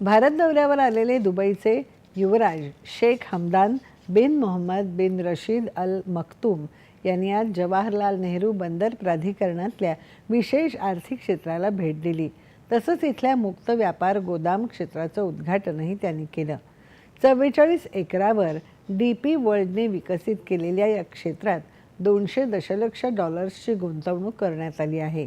भारत दौऱ्यावर आलेले दुबईचे युवराज शेख हमदान बिन मोहम्मद बिन रशीद अल मक्तूम यांनी आज जवाहरलाल नेहरू बंदर प्राधिकरणातल्या विशेष आर्थिक क्षेत्राला भेट दिली. तसंच इथल्या मुक्त व्यापार गोदाम क्षेत्राचं उद्घाटनही त्यांनी केलं. चव्वेचाळीस एकरावर डी पी वर्ल्डने विकसित केलेल्या या क्षेत्रात दोनशे दशलक्ष डॉलर्सची गुंतवणूक करण्यात आली आहे.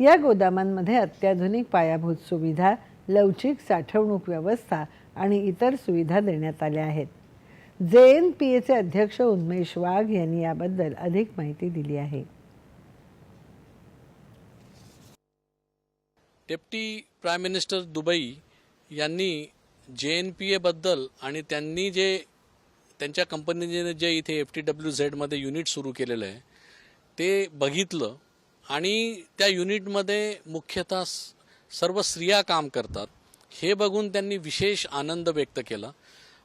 या गोदामांमध्ये अत्याधुनिक पायाभूत सुविधा लवचिक साठवणूक व्यवस्था आणि इतर सुविधा देण्यात आल्या आहेत. जे एन पी एचे अध्यक्ष उन्मेश वाघ यांनी याबद्दल अधिक माहिती दिली आहे. डेप्टी प्राईम मिनिस्टर दुबई यांनी जे एन पी एबद्दल आणि त्यांनी जे त्यांच्या कंपनीने जे इथे एफ टी डब्ल्यू झेडमध्ये युनिट सुरू केलेलं आहे ते बघितलं आणि त्या युनिटमध्ये मुख्यतः सर्व स्त्रिया काम करतात. हे बघून त्यांनी विशेष आनंद व्यक्त केला.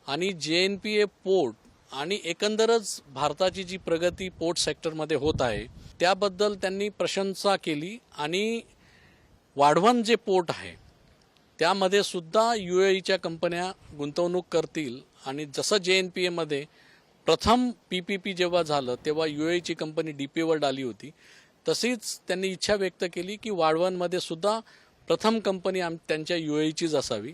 आणि जे एन पी ए पोर्ट आणि एकंदरच भारताची जी प्रगती पोर्ट सेक्टरमध्ये होत आहे त्याबद्दल त्यांनी प्रशंसा केली आणि वाढवण जे पोर्ट आहे त्यामध्ये सुद्धा यू एच्या कंपन्या गुंतवणूक करतील. आणि जसं जे एन पी एमध्ये प्रथम पी पी पी जेव्हा झालं तेव्हा यू एची कंपनी डी पीवर डाली आली होती. तशीच त्यांनी इच्छा व्यक्त केली की वाढवणमध्ये सुद्धा प्रथम कंपनी आम त्यांच्या यू एचीच असावी.